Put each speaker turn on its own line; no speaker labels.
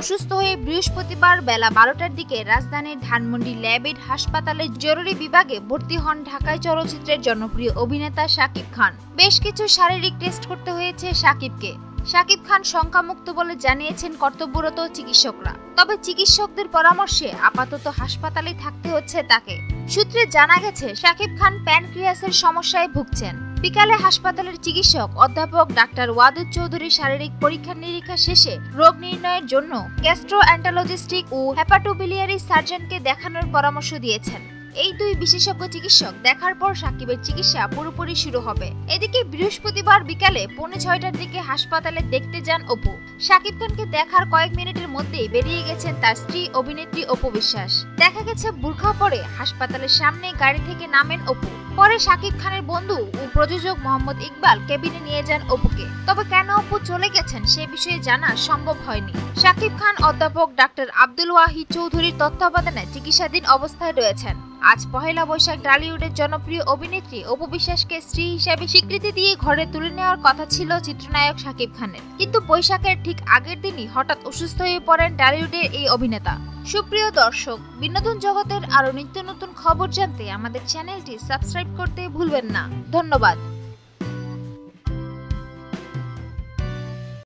অসুস্থ হয়ে বৃহস্পতিবার বেলা বারোটার দিকে রাজধানীর ধানমন্ডি ল্যাবেড হাসপাতালের জরুরি বিভাগে ভর্তি হন ঢাকায় চলচ্চিত্রের জনপ্রিয় অভিনেতা শাকিব খান। বেশ কিছু শারীরিক টেস্ট করতে হয়েছে শাকিবকে। শাকিব খান শঙ্কামুক্ত বলে জানিয়েছেন কর্তব্যরত চিকিৎসকরা। তবে চিকিৎসকদের পরামর্শে আপাতত হাসপাতালে থাকতে হচ্ছে তাকে। সূত্রে জানা গেছে শাকিব খান প্যানক্রিয়াসের সমস্যায় ভুগছেন। বিকালে হাসপাতালের চিকিৎসক অধ্যাপক ডাক্তার ওয়াদুদ চৌধুরী শারীরিক পরীক্ষা নিরীক্ষা শেষে রোগ নির্ণয়ের জন্য গ্যাস্ট্রো অ্যান্টালজিস্টিক ও হেপাটোবিলিয়ারি সার্জনকে দেখানোর পরামর্শ দিয়েছেন। এই দুই বিশেষজ্ঞ চিকিৎসক দেখার পর সাকিবের চিকিৎসা পুরোপুরি শুরু হবে। এদিকে বৃহস্পতিবার বিকালে পৌনে ছয়টার দিকে হাসপাতালে দেখতে যান অপু। সাকিব খানকে দেখার কয়েক মিনিটের মধ্যেই বেরিয়ে গেছেন তার স্ত্রী, অভিনেত্রী অপু বিশ্বাস। দেখা গেছে বুর্খা পরে হাসপাতালের সামনে গাড়ি থেকে নামেন অপু। পরে শাকিব খানের বন্ধু ও প্রযোজক মোহাম্মদ ইকবাল কেবিনে নিয়ে যান অপুকে। তবে কেন অপু চলে গেছেন সে বিষয়ে জানা সম্ভব হয়নি। শাকিব খান অধ্যাপক ডাক্তার আব্দুল ওয়াহিদ চৌধুরীর তত্ত্বাবধানে চিকিৎসাধীন অবস্থায় রয়েছেন। আজ পহেলা বৈশাখ ডালিউডের জনপ্রিয় অভিনেত্রী অপু বিশ্বাসকে স্ত্রী হিসেবে স্বীকৃতি দিয়ে ঘরে তুলে নেওয়ার কথা ছিল চিত্রনায়ক শাকিব খানের। কিন্তু বৈশাখের ঠিক আগের দিনই হঠাৎ অসুস্থ হয়ে পড়েন ডালিউডের এই অভিনেতা। সুপ্রিয় দর্শক, বিনোদন জগতের আরও নিত্য নতুন খবর জানতে আমাদের চ্যানেলটি সাবস্ক্রাইব করতে ভুলবেন না। ধন্যবাদ।